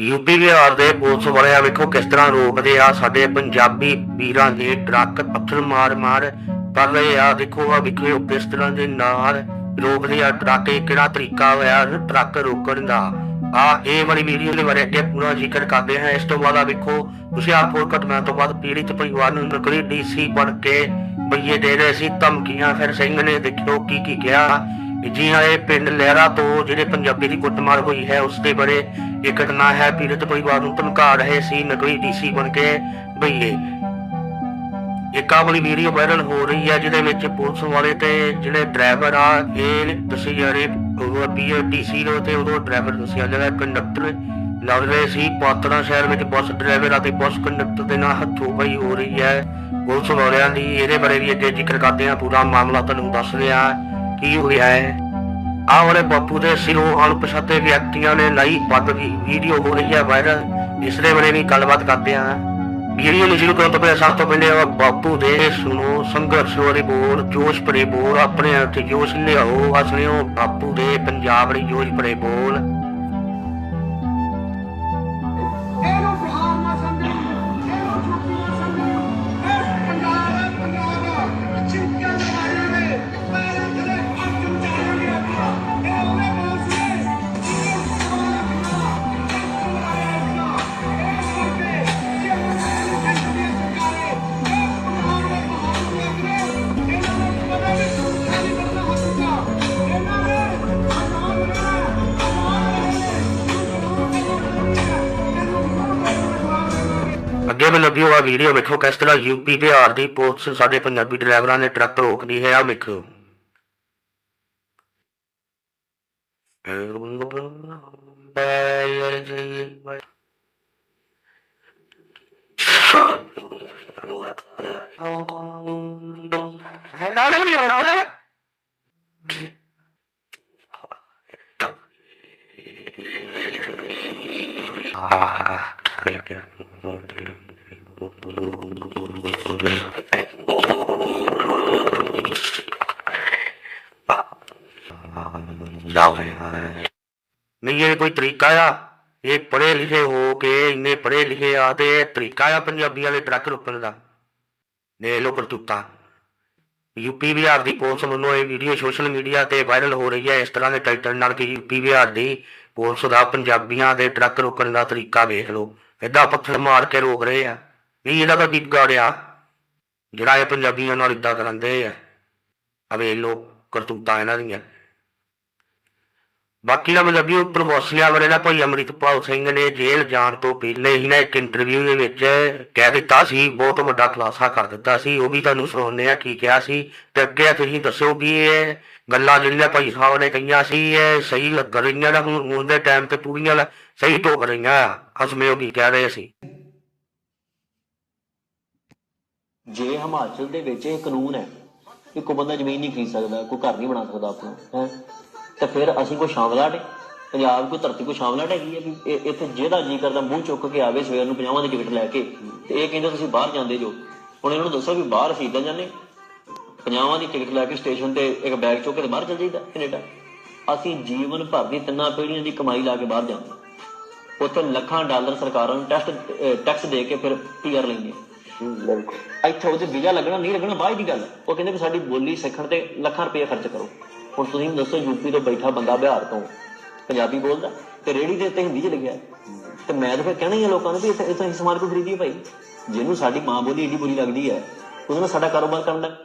UP Bihar ਦੇ police ਵਾਲਿਆਂ ਵੇਖੋ ਕਿਸ ਤਰ੍ਹਾਂ ਰੋਕਦੇ ਆ। ਸਾਡੇ ਪੰਜਾਬੀ ਵੀਰਾਂ ਦੇ ਟਰੱਕ ਪੱਥਰ ਮਾਰ ਮਾਰ ਕਰ ਰਹੇ ਆ। ਦੇਖੋ ਆ ਵੇਖੋ ਕਿਸ ਤਰ੍ਹਾਂ ਦੇ ਨਾਲ ਰੋਕਦੇ ਆ। ਟਰੱਕ ਇਹ ਕਿਹੜਾ ਤਰੀਕਾ ਹੋਇਆ ਟਰੱਕ ਰੋਕਣ ਦਾ? ਆ, ਇਹ ਵਾਲੀ ਵੀਡੀਓ ਦੇ ਬਾਰੇ ਅੱਗੇ ਪੂਰਾ ਜ਼ਿਕਰ ਕਰਦੇ ਹਾਂ। ਇਸ ਤੋਂ ਬਾਅਦ ਆ ਵੇਖੋ ਹੁਸ਼ਿਆਰਪੁਰ ਘਟਨਾ ਤੋਂ ਬਾਅਦ ਪੀੜਿਤ ਪਰਿਵਾਰ ਨੂੰ ਨਕਲੀ ਡੀਸੀ ਬਣ ਕੇ ਬਈਏ ਦੇ ਰਹੇ ਸੀ। ਧਮਕੀਆਂ ਫਿਰ ਸਿੰਘ ਨੇ ਦੇਖਿਓ ਕੀ ਕੀ ਕਿਹਾ। ਜੀ ਹਾਂ, ਇਹ ਪਿੰਡ ਲਹਿਰਾ ਤੋਂ ਜਿਹੜੇ ਪੰਜਾਬੀ ਦੀ ਕੁੱਟਮਾਰ ਹੋਈ ਹੈ, ਉਸ ਦੇ ਬਾਰੇ ਇਹ ਘਟਨਾ ਹੈ, ਪੀੜਤ ਪਰਿਵਾਰ ਨੂੰ ਧਮਕਾ ਰਹੇ ਸੀ, ਨਕਲੀ ਡੀਸੀ ਬਣ ਕੇ ਬਈਏ ਇੱਕ ਆਹ ਵੀਡੀਓ ਵਾਇਰਲ ਹੋ ਰਹੀ ਹੈ, ਜਿਹਦੇ ਵਿੱਚ ਪੁਲਿਸ ਵਾਲੇ ਤੇ ਜਿਹੜੇ ਡਰਾਈਵਰ ਆ, ਇਹ ਦੱਸੀ ਜਾ ਰਹੇ, ਉਹ ਪੀਆਰਟੀਸੀ ਦੇ ਤੇ ਉਦੋਂ ਡਰਾਈਵਰ ਦੱਸਿਆ ਜਾ ਰਿਹਾ, ਕੰਡਕਟਰ ਲੱਗ ਰਹੇ ਸੀ, ਪਾਤੜਾ ਸ਼ਹਿਰ ਵਿੱਚ ਬੱਸ ਡਰਾਈਵਰ ਅਤੇ ਬੱਸ ਕੰਡਕਟਰ ਦੇ ਨਾਲ ਹੱਥੋਂ ਪਾਈ ਹੋ ਰਹੀ ਹੈ। ਪੁਲਿਸ ਵਾਲਿਆਂ ਦੀ ਇਹਦੇ ਬਾਰੇ ਵੀ ਅੱਗੇ ਜ਼ਿਕਰ ਕਰਦੇ ਹਾਂ, ਪੂਰਾ ਮਾਮਲਾ ਤੁਹਾਨੂੰ ਦੱਸ ਰਿਹਾ। ਕੀ ਹੋਇਆ ਹੈ? ਆਹ ਬਾਪੂ ਦੇ ਸਿਰੋਂ ਅਣਪਛਾਤੇ ਵਿਅਕਤੀਆਂ ਨੇ ਲਾਈ ਪੱਗ ਦੀ ਵੀਡੀਓ ਹੋ ਰਹੀ ਹੈ ਵਾਇਰਲ ਇਸ ਦੇ ਬਾਰੇ ਵੀ ਗੱਲਬਾਤ ਕਰਦੇ ਹਾਂ। ਵੀਡੀਓ ਨੂੰ ਸ਼ੁਰੂ ਕਰਨ ਤੋਂ ਪਹਿਲਾਂ ਸਭ ਤੋਂ ਪਹਿਲੇ ਬਾਪੂ ਦੇ ਸੁਣੋ, ਸੰਘਰਸ਼ ਵਾਲੇ ਬੋਲ, ਜੋਸ਼ ਭਰੇ ਬੋਲ, ਆਪਣੇ ਤੇ ਜੋਸ਼ ਲਿਆਓ। ਅਸਲਿਓ ਬਾਪੂ ਦੇ ਪੰਜਾਬ ਲਈ ਜੋਸ਼ ਭਰੇ ਬੋਲ। ਅੱਗੇ ਮੈਂ ਵੀਡੀਓ ਵੇਖੋ ਕਿਸ ਤਰ੍ਹਾਂ ਯੂਪੀ ਬਿਹਾਰ ਦੀ ਪੁਲਿਸ ਸਾਡੇ ਪੰਜਾਬੀ ਡਰਾਈਵਰਾਂ ਨੇ ਟਰੱਕ ਰੋਕਦੀ ਹੈ ਆ ਵੇਖੋ। Ah, ਨਹੀਂ ਇਹ ਕੋਈ ਤਰੀਕਾ ਆ? ਇਹ ਪੜ੍ਹੇ ਲਿਖੇ ਹੋ ਕੇ ਇੰਨੇ ਪੜ੍ਹੇ ਲਿਖੇ ਆ ਤੇ ਇਹ ਤਰੀਕਾ ਆ ਪੰਜਾਬੀ ਵਾਲੇ ਟਰੱਕ ਰੁਕਣ ਦਾ? ਨੇ ਲੋ ਕਰਤੂਤਾ ਯੂਪੀ ਬਿਹਾਰ ਦੀ ਪੁਲਿਸ ਵੱਲੋਂ ਇਹ ਵੀਡੀਓ ਸੋਸ਼ਲ ਮੀਡੀਆ ਤੇ ਵਾਇਰਲ ਹੋ ਰਹੀ ਹੈ। ਇਸ ਤਰ੍ਹਾਂ ਦੇ ਟਾਈਟਲ ਨਾਲ ਕਿ ਯੂਪੀ ਬਿਹਾਰ ਦੀ ਪੁਲਿਸ ਦਾ ਪੰਜਾਬੀਆਂ ਦੇ ਟਰੱਕ ਰੋਕਣ ਦਾ ਤਰੀਕਾ ਵੇਖ ਲਓ। ਏਦਾਂ ਪੱਥਰ ਮਾਰ ਕੇ ਰੋਕ ਰਹੇ ਆ। ਨਹੀਂ ਇਹਦਾ ਤਾਂ ਦੀਪ ਗਾੜਿਆ ਜਿਹੜਾ ਇਹ ਪੰਜਾਬੀਆਂ ਨਾਲ ਇਦਾਂ ਕਰਾਂਦੇ ਆ। ਆ ਵੇਖ ਲਓ ਕਰਤੂਤਾਂ ਇਹਨਾਂ ਦੀਆਂ। ਬਾਕੀ ਦਾ ਮਤਲਬ ਵੀ ਪ੍ਰਮੋਸ਼ਨੀਆਂ ਬਾਰੇ ਨਾ ਭਾਈ ਅੰਮ੍ਰਿਤਪਾਲ ਸਿੰਘ ਨੇ ਜੇਲ੍ਹ ਜਾਣ ਤੋਂ ਪਹਿਲੇ ਹੀ ਨਾ ਇੱਕ ਇੰਟਰਵਿਊ ਦੇ ਵਿੱਚ ਕਹਿ ਦਿੱਤਾ ਸੀ, ਬਹੁਤ ਵੱਡਾ ਖੁਲਾਸਾ ਕਰ ਦਿੱਤਾ ਸੀ, ਉਹ ਵੀ ਤੁਹਾਨੂੰ ਸੁਣਾਉਂਦੇ ਆ ਕੀ ਕਿਹਾ ਸੀ ਤੇ ਅੱਗੇ ਤੁਸੀਂ ਦੱਸੋ ਵੀ ਇਹ ਗੱਲਾਂ ਜਿਹੜੀਆਂ ਭਾਈ ਸਾਹਿਬ ਨੇ ਕਹੀਆਂ ਸੀ, ਇਹ ਸਹੀ ਲੱਗ ਰਹੀਆਂ ਨਾ ਹੁਣ ਦੇ ਟਾਈਮ ਤੇ ਪੂਰੀਆਂ ਸਹੀ ਟੋਕ ਰਹੀਆਂ ਅਸਮੇ ਉਹ ਕੀ ਕਹਿ ਰਹੇ ਸੀ। ਜੇ ਹਿਮਾਚਲ ਦੇ ਵਿੱਚ ਇਹ ਕਾਨੂੰਨ ਹੈ ਕਿ ਕੋਈ ਬੰਦਾ ਜ਼ਮੀਨ ਨਹੀਂ ਖਰੀਦ ਸਕਦਾ, ਕੋਈ ਘਰ ਨਹੀਂ ਬਣਾ ਸਕਦਾ ਆਪਣਾ, ਹੈ। ਤੇ ਫਿਰ ਅਸੀਂ ਕੋਈ ਸ਼ਾਮਲਾਟ? ਪੰਜਾਬ ਕੋਈ ਧਰਤੀ ਕੋਈ ਸ਼ਾਮਲਾਟ ਹੈਗੀ ਹੈ ਵੀ ਇਹ- ਇੱਥੇ ਜਿਹਦਾ ਜੀ ਕਰਦਾ ਮੂੰਹ ਚੁੱਕ ਕੇ ਆਵੇ ਸਵੇਰ ਨੂੰ 50 ਦੀ ਟਿਕਟ ਲੈ ਕੇ। ਤੇ ਇਹ ਕਹਿੰਦੇ ਤੁਸੀਂ ਬਾਹਰ ਜਾਂਦੇ ਜੋ। ਹੁਣ ਇਹਨਾਂ ਨੂੰ ਦੱਸੋ ਵੀ ਬਾਹਰ ਅਸੀਂ ਇੱਦਾਂ ਜਾਂਦੇ। 50 ਦੀ ਟਿਕਟ ਲੈ ਕੇ ਸਟੇਸ਼ਨ ਤੇ ਇੱਕ ਬੈਗ ਚੁੱਕ ਕੇ ਤੇ ਬਾਹਰ ਚੱਲ ਜਾਈਦਾ ਕੈਨੇਡਾ। ਅਸੀਂ ਜੀਵਨ ਭਰ ਦੀ ਤਿੰਨਾਂ ਪੀੜ੍ਹੀਆਂ ਦੀ ਕਮਾਈ ਲਾ ਕੇ ਬਾਹਰ ਜਾਂਦੇ। ਉੱਥੇ ਲੱਖਾਂ ਡਾਲਰ ਸਰਕਾਰਾਂ ਨੂੰ ਟੈਕਸ ਟੈਕਸ ਦੇ ਕੇ ਫਿਰ ਪੀਆਰ ਲੈਂਦੇ। ਇੱਥੇ ਉਹਦੇ ਵੀਜ਼ਾ ਲੱਗਣਾ ਨਹੀਂ ਲੱਗਣਾ ਬਾਅਦ ਦੀ ਗੱਲ। ਹੈ। ਉਹ ਕਹਿੰਦੇ ਵੀ ਸਾਡੀ ਬੋਲੀ ਸਿੱਖਣ ਤੇ ਲੱਖਾਂ ਰੁਪਏ ਖਰਚ ਕਰੋ। ਹੁਣ ਤੁਸੀਂ ਦੱਸੋ ਯੂਪੀ ਤੋਂ ਬੈਠਾ ਬੰਦਾ ਬਿਹਾਰ ਤੋਂ। ਪੰਜਾਬੀ ਬੋਲਦਾ ਤੇ ਰੇੜੀ ਦੇ ਉੱਤੇ ਹਿੰਦੀ ਚ ਲਿਖਿਆ ਤੇ ਮੈਂ ਤਾਂ ਫਿਰ ਕਹਿਣਾ ਹੀ ਆ ਲੋਕਾਂ ਨੂੰ ਵੀ ਇੱਥੇ ਇੱਥੇ ਸਮਾਨ ਕੋ ਖਰੀਦੀਏ ਭਾਈ। ਜਿਹਨੂੰ ਸਾਡੀ ਮਾਂ ਬੋਲੀ ਏਡੀ ਬੁਰੀ ਲੱਗਦੀ ਹੈ, ਉਹਦੇ ਨਾਲ ਸਾਡਾ ਕਾਰੋਬਾਰ ਕਰਨ ਦਾ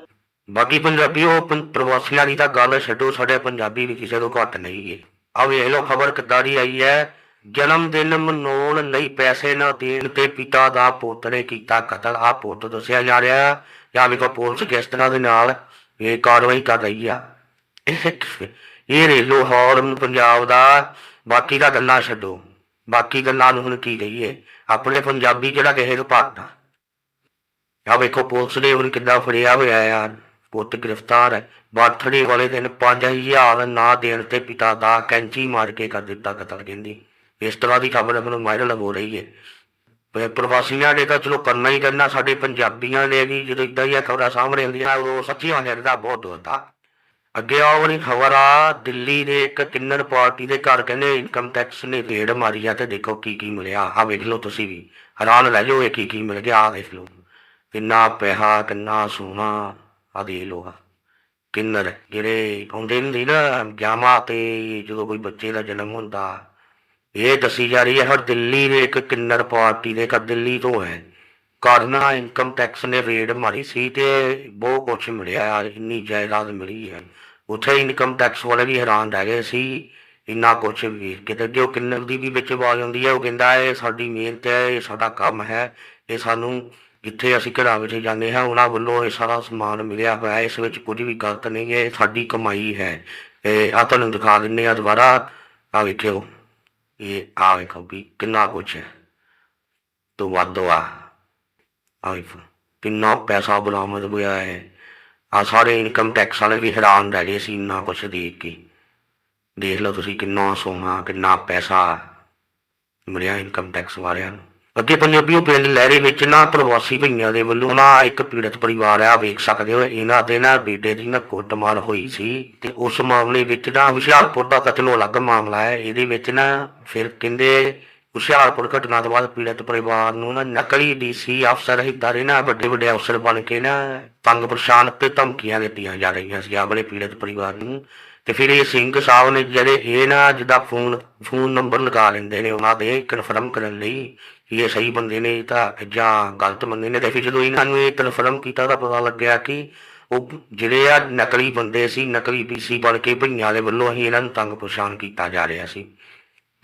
ਬਾਕੀ ਪੰਜਾਬੀ ਪ੍ਰਵਾਸੀਆਂ ਦੀ ਤਾਂ ਗੱਲ ਛੱਡੋ, ਸਾਡੇ ਪੰਜਾਬੀ ਵੀ ਕਿਸੇ ਤੋਂ ਘੱਟ ਨਹੀਂ ਹੈ ਆ ਵੇਖ ਲਓ, ਖਬਰ ਕਿੱਦਾਂ ਦੀ ਆਈ ਹੈ। ਜਨਮ ਦਿਨ ਮਨਾਉਣ ਲਈ ਪੈਸੇ ਨਾ ਦੇਣ ਤੇ ਪਿਤਾ ਦਾ ਪੁੱਤ ਨੇ ਕੀਤਾ ਕਤਲ। ਆ ਪੁੱਤ ਦੱਸਿਆ ਜਾ ਰਿਹਾ ਜਾਂ ਵੀ ਕੋ ਪੁਲਿਸ ਕਿਸ ਤਰ੍ਹਾਂ ਦੇ ਨਾਲ ਇਹ ਕਾਰਵਾਈ ਕਰ ਰਹੀ ਆ। ਇਹ ਇਹ ਰੇਲੋ ਹੌਰਨ ਪੰਜਾਬ ਦਾ, ਬਾਕੀ ਦਾ ਗੱਲਾਂ ਛੱਡੋ। ਬਾਕੀ ਗੱਲਾਂ ਨੂੰ ਹੁਣ ਕੀ ਕਹੀਏ? ਆਪਣੇ ਪੰਜਾਬੀ ਜਿਹੜਾ ਕਿਸੇ ਨੂੰ ਭਾਗਦਾ? ਆ ਵੇਖੋ, ਪੁਲਿਸ ਨੇ ਹੁਣ ਕਿੱਦਾਂ ਫੜਿਆ ਹੋਇਆ ਯਾਰ ਪੁੱਤ ਗ੍ਰਿਫਤਾਰ ਹੈ। ਬਾਥੜੀ ਵਾਲੇ ਦਿਨ 5000 ਨਾ ਦੇਣ ਤੇ ਪਿਤਾ ਦਾ ਕੈਂਚੀ ਮਾਰ ਕੇ ਕਰ ਦਿੱਤਾ ਕਤਲ, ਕਹਿੰਦੀ। ਇਸ ਤਰ੍ਹਾਂ ਦੀ ਖਬਰ ਮੈਨੂੰ ਵਾਇਰਲ ਹੋ ਰਹੀ ਹੈ। ਪਰ ਪ੍ਰਵਾਸੀਆਂ ਨੇ ਤਾਂ ਚਲੋ ਕਰਨਾ ਹੀ ਕਰਨਾ, ਸਾਡੇ ਪੰਜਾਬੀਆਂ ਨੇ ਵੀ ਜਦੋਂ ਇਦਾਂ ਦੀਆਂ ਖਬਰਾਂ ਸਾਹਮਣੇ ਆਉਂਦੀਆਂ, ਉਹ ਸੱਚੀਆਂ ਨੇ ਦਾ ਬਹੁਤ ਹੁੰਦਾ ਅੱਗੇ ਆਓ ਵਾਲੀ ਖਬਰ ਆ, ਦਿੱਲੀ ਦੇ ਇੱਕ ਕਿੰਨਰ ਪਾਰਟੀ ਦੇ ਘਰ ਕਹਿੰਦੇ ਇਨਕਮ ਟੈਕਸ ਨੇ ਰੇਡ ਮਾਰੀ ਆ ਤੇ ਦੇਖੋ ਕੀ ਕੀ ਮਿਲਿਆ। ਆ ਵੇਖ ਲਓ ਤੁਸੀਂ ਵੀ, ਹੈਰਾਨ ਰਹਿ ਜਾਓ ਇਹ ਕੀ ਕੀ ਮਿਲ ਗਿਆ ਆ ਦੇਖ ਲਓ। ਕਿੰਨਾ ਪੈਸਾ, ਕਿੰਨਾ ਸੋਨਾ ਆ ਦੇਖ ਲਓ ਆ। ਕਿੰਨਰ ਜਿਹੜੇ ਆਉਂਦੇ ਹੁੰਦੇ ਨਾ ਜਾਮਾ ਤੇ ਜਦੋਂ ਕੋਈ ਬੱਚੇ ਦਾ ਜਨਮ ਹੁੰਦਾ, ਇਹ ਦੱਸੀ ਜਾ ਰਹੀ ਹੈ ਹਰ ਦਿੱਲੀ ਦੇ ਇੱਕ ਕਿੰਨਰ ਪਾਰਟੀ ਦੇ ਘਰ, ਦਿੱਲੀ ਤੋਂ ਹੈ। ਕਰਨਾ ਇਨਕਮ ਟੈਕਸ ਨੇ ਰੇਡ ਮਾਰੀ ਸੀ ਤੇ ਬਹੁਤ ਕੁਛ ਮਿਲਿਆ ਯਾਰ ਇੰਨੀ ਜਾਇਦਾਦ ਮਿਲੀ ਹੈ। ਉੱਥੇ ਇਨਕਮ ਟੈਕਸ ਵਾਲੇ ਵੀ ਹੈਰਾਨ ਰਹਿ ਗਏ ਸੀ, ਇੰਨਾ ਕੁਛ ਵੀ ਕਿਤੇ ਜੋ ਕਿੰਨਰ ਦੀ ਵੀ ਵਿੱਚ ਆਵਾਜ਼ ਆਉਂਦੀ ਹੈ, ਉਹ ਕਹਿੰਦਾ ਇਹ ਸਾਡੀ ਮਿਹਨਤ ਹੈ, ਇਹ ਸਾਡਾ ਕੰਮ ਹੈ, ਇਹ ਸਾਨੂੰ ਜਿੱਥੇ ਅਸੀਂ ਘਰਾਂ ਵਿੱਚ ਜਾਂਦੇ ਹਾਂ, ਉਹਨਾਂ ਵੱਲੋਂ ਇਹ ਸਾਰਾ ਸਮਾਨ ਮਿਲਿਆ ਹੋਇਆ, ਇਸ ਵਿੱਚ ਕੁਝ ਵੀ ਗਲਤ ਨਹੀਂ ਹੈ, ਇਹ ਸਾਡੀ ਕਮਾਈ ਹੈ। ਇਹ ਆ ਤੁਹਾਨੂੰ ਦਿਖਾ ਦਿੰਨੇ ਆ ਦੁਬਾਰਾ ਆ ਵੇਖਿਓ, ਇਹ ਆ ਵੇਖੋ ਵੀ ਕਿੰਨਾ ਕੁਛ ਹੈ। ਤੋਂ ਵੱਧ ਆ ਆਈਫੋਨ ਕਿੰਨਾ ਪੈਸਾ ਬਰਾਮਦ ਹੋਇਆ ਹੈ। ਆ ਸਾਰੇ ਇਨਕਮ ਟੈਕਸ ਵਾਲੇ ਵੀ ਹੈਰਾਨ ਰਹਿ ਗਏ ਸੀ ਇੰਨਾ ਕੁਛ ਦੇਖ ਕੇ। ਦੇਖ ਲਓ ਤੁਸੀਂ ਕਿੰਨਾ ਸੋਨਾ, ਕਿੰਨਾ ਪੈਸਾ ਮਿਲਿਆ ਇਨਕਮ ਟੈਕਸ ਵਾਲਿਆਂ ਨੂੰ। ਅੱਗੇ ਪੰਜਾਬੀਓ ਪਿੰਡ ਲਹਿਰੇ ਵਿੱਚ ਨਾ ਪ੍ਰਵਾਸੀ ਭਈਆਂ ਦੇ ਵੱਲੋਂ ਨਾ ਇੱਕ ਪੀੜਤ ਪਰਿਵਾਰ ਆ, ਵੇਖ ਸਕਦੇ ਹੋ, ਇਹਨਾਂ ਦੇ ਨਾ ਬੇਟੇ ਦੀ ਨਾ ਕੁੱਟਮਾਰ ਹੋਈ ਸੀ ਤੇ ਉਸ ਮਾਮਲੇ ਵਿੱਚ ਨਾ ਹੁਸ਼ਿਆਰਪੁਰ ਦਾ ਕਤਲੋਂ ਅਲੱਗ ਮਾਮਲਾ ਹੈ। ਇਹਦੇ ਵਿੱਚ ਨਾ ਫਿਰ ਕਹਿੰਦੇ ਹੁਸ਼ਿਆਰਪੁਰ ਘਟਨਾ ਤੋਂ ਬਾਅਦ ਪੀੜਤ ਪਰਿਵਾਰ ਨੂੰ ਨਾ ਨਕਲੀ ਡੀਸੀ ਅਫਸਰ ਹਿੱਦਾਰੇ ਨਾ ਵੱਡੇ ਵੱਡੇ ਅਫਸਰ ਬਣ ਕੇ ਨਾ ਤੰਗ ਪਰੇਸ਼ਾਨ ਤੇ ਧਮਕੀਆਂ ਦਿੱਤੀਆਂ ਜਾ ਰਹੀਆਂ ਸੀ ਆਪਣੇ ਪੀੜਤ ਪਰਿਵਾਰ ਨੂੰ। ਤੇ ਫਿਰ ਇਹ ਸਿੰਘ ਸਾਹਿਬ ਨੇ ਜਿਹੜੇ ਇਹ ਨਾ ਜਿਹਦਾ ਫੋਨ ਫੋਨ ਨੰਬਰ ਲਗਾ ਲੈਂਦੇ ਨੇ, ਉਹਨਾਂ ਦੇ ਕਨਫਰਮ ਕਰਨ ਲਈ ਕਿ ਇਹ ਸਹੀ ਬੰਦੇ ਨੇ ਤਾਂ ਜਾਂ ਗਲਤ ਬੰਦੇ ਨੇ। ਤੇ ਫਿਰ ਜਦੋਂ ਇਹਨਾਂ ਨੂੰ ਇਹ ਕਨਫਰਮ ਕੀਤਾ ਤਾਂ ਪਤਾ ਲੱਗਿਆ ਕਿ ਉਹ ਜਿਹੜੇ ਆ ਨਕਲੀ ਬੰਦੇ ਸੀ, ਨਕਲੀ ਪੀਸੀ ਬਣ ਕੇ ਭਈਆਂ ਦੇ ਵੱਲੋਂ ਹੀ ਇਹਨਾਂ ਨੂੰ ਤੰਗ ਪਰੇਸ਼ਾਨ ਕੀਤਾ ਜਾ ਰਿਹਾ ਸੀ।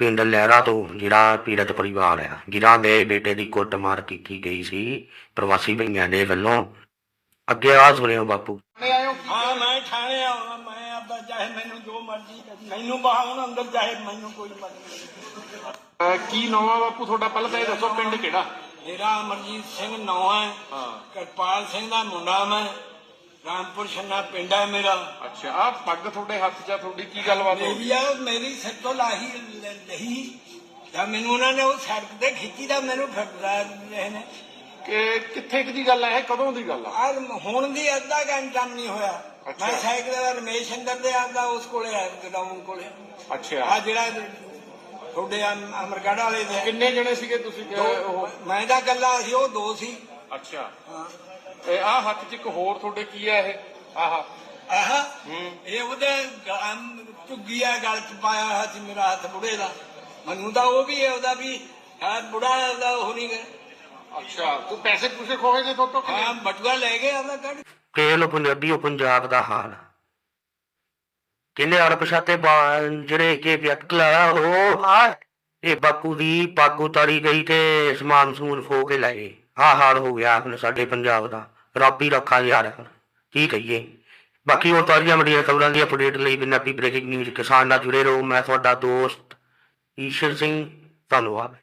ਪਿੰਡ ਲਹਿਰਾ ਤੋਂ ਜਿਹੜਾ ਪੀੜਤ ਪਰਿਵਾਰ ਆ। ਜਿਨ੍ਹਾਂ ਦੇ ਬੇਟੇ ਦੀ ਕੁੱਟਮਾਰ ਕੀਤੀ ਗਈ ਸੀ। ਪ੍ਰਵਾਸੀ ਭਈਆਂ ਦੇ ਵੱਲੋਂ। ਅੱਗੇ ਆ ਸੁਣਿਓ ਬਾਪੂ। ਆਇਓ ਹਾਂ ਮੈਂ ਠਾਣੇ ਆਉਣਾ ਮੈਂ ਆਪਦਾ ਚਾਹੇ ਮੈਨੂੰ ਜੋ ਮਰਜ਼ੀ ਕਰ- ਮੈਨੂੰ ਬਹਾਉਣ ਅੰਦਰ ਚਾਹੇ ਮੈਨੂੰ ਕੋਈ ਮਰਜ਼ੀ ਅਹ ਕੀ ਨਾਮ ਆ ਬਾਪੂ? ਤੁਹਾਡਾ ਪਹਿਲਾਂ ਤਾਂ ਇਹ ਦੱਸੋ ਪਿੰਡ ਕਿਹੜਾ? ਮੇਰਾ ਅਮਰਜੀਤ ਸਿੰਘ ਨਾਂ ਹੈ। ਹਾਂ। ਕਰਪਾਲ ਸਿੰਘ ਦਾ ਮੁੰਡਾ ਮੈਂ। ਰਾਮਪੁਰ ਛੰਨਾ ਪਿੰਡ ਹੈ ਮੇਰਾ। ਅੱਛਾ ਆ ਪੱਗ ਤੁਹਾਡੇ ਹੱਥ 'ਚ ਆ ਤੁਹਾਡੀ ਕੀ ਗੱਲਬਾਤ ਹੋ ਮੇਰੀ ਆ ਮੇਰੀ ਸਿਰ ਤੋਂ ਲਾਹੀ ਲ- ਲਹੀ ਜਾਂ ਮੈਨੂੰ ਉਹਨਾਂ ਨੇ ਉਹ ਸੜਕ ਤੇ ਖਿੱਚੀ ਤਾਂ ਮੈਨੂੰ ਫੜਦਾ ਰਹੇ ਨੇ। ਕਿ ਕਿੱਥੇ ਕੁ ਦੀ ਗੱਲ ਹੈ ਇਹ ਕਦੋਂ ਦੀ ਗੱਲ ਆ? ਆ ਹੁਣ ਦੀ ਅੱਧਾ ਘੰਟਾ ਨਹੀਂ ਹੋਇਆ। ਅੱਛਾ। ਮੈਂ ਸਾਈਕਲ ਦਾ ਰਮੇਸ਼ ਅੰਦਰ ਦੇ ਆਪਦਾ ਉਸ ਕੋਲੇ ਆ ਗਰਾਊਂਡ ਕੋਲੇ। ਆ ਅੱਛਾ ਜਿਹੜਾ ਤੁਹਾਡੇ ਅਮ- ਅਮਰਗੜ੍ਹ ਵਾਲੇ ਦੇ। ਕਿੰਨੇ ਜਣੇ ਸੀਗੇ ਤੁਸੀਂ ਕਿ ਉਹ? ਦੋ- ਮੈਂ ਤਾਂ ਗੱਲਾਂ ਸੀ ਉਹ ਦੋ ਸੀ। ਅੱਛਾ। ਹਾਂ। ਆ ਹੱਥ 'ਚ ਇੱਕ ਹੋਰ ਤੁਹਾਡੇ ਕੀ ਹੈ ਇਹ? ਆਹ। ਆਹ? ਇਹ ਉਹਦੇ ਝੁੱਗੀਆ ਗਲ ਚ ਪਾਇਆ ਹੋਇਆ ਸੀ ਮੇਰਾ ਹੱਥ ਬੁੜੇ ਦਾ। ਮੈਨੂੰ ਤਾਂ ਉਹ ਵੀ ਹੈ ਉਹਦਾ ਵੀ ਹੱਥ ਬੁੜਾ ਉਹਦਾ ਉਹ ਨਹੀਂ ਗਿਆ ਅੱਛਾ ਤੂੰ ਪੈਸੇ ਪੂਸੇ ਖੋਏ ਜੇ ਤੋਂ ਹਾਂ ਬਟੂਆ ਲੈ ਗਏ ਆਪਦਾ ਕੱਢ। ਕੇ ਲੋ ਪੰਜਾਬੀ ਉਹ ਪੰਜਾਬ ਦਾ ਹਾਲ। ਕਹਿੰਦੇ ਅਣਪਛਾਤੇ ਬਾ- ਜਿਹੜੇ ਕਿ ਵਿਅਕਤ ਲਾਇਆ ਉਹ ਆ ਇਹ ਬਾਪੂ ਦੀ ਪੱਗ ਉਤਾਰੀ ਗਈ ਤੇ ਸਮਾਨ ਸਮੂਨ ਖੋ ਕੇ ਲੈ ਗਏ ਹਾਲ ਹੋ ਗਿਆ ਹੁਣ ਸਾਡੇ ਪੰਜਾਬ ਦਾ। ਰੱਬ ਹੀ ਰੱਖਾ ਯਾਰ। ਕੀ ਕਹੀਏ? ਬਾਕੀ ਹੋਰ ਤਾਰੀਆਂ ਮੜੀਆਂ ਖਬਰਾਂ ਦੀ ਅਪਡੇਟ ਲਈ ਪੰਜਾਬੀ ਬ੍ਰੇਕਿੰਗ ਨਿਊਜ਼ ਕਿਸਾਨ ਨਾਲ ਜੁੜੇ ਰਹੋ। ਮੈਂ ਤੁਹਾਡਾ ਦੋਸਤ ਈਸ਼ਰ ਸਿੰਘ। ਧੰਨਵਾਦ।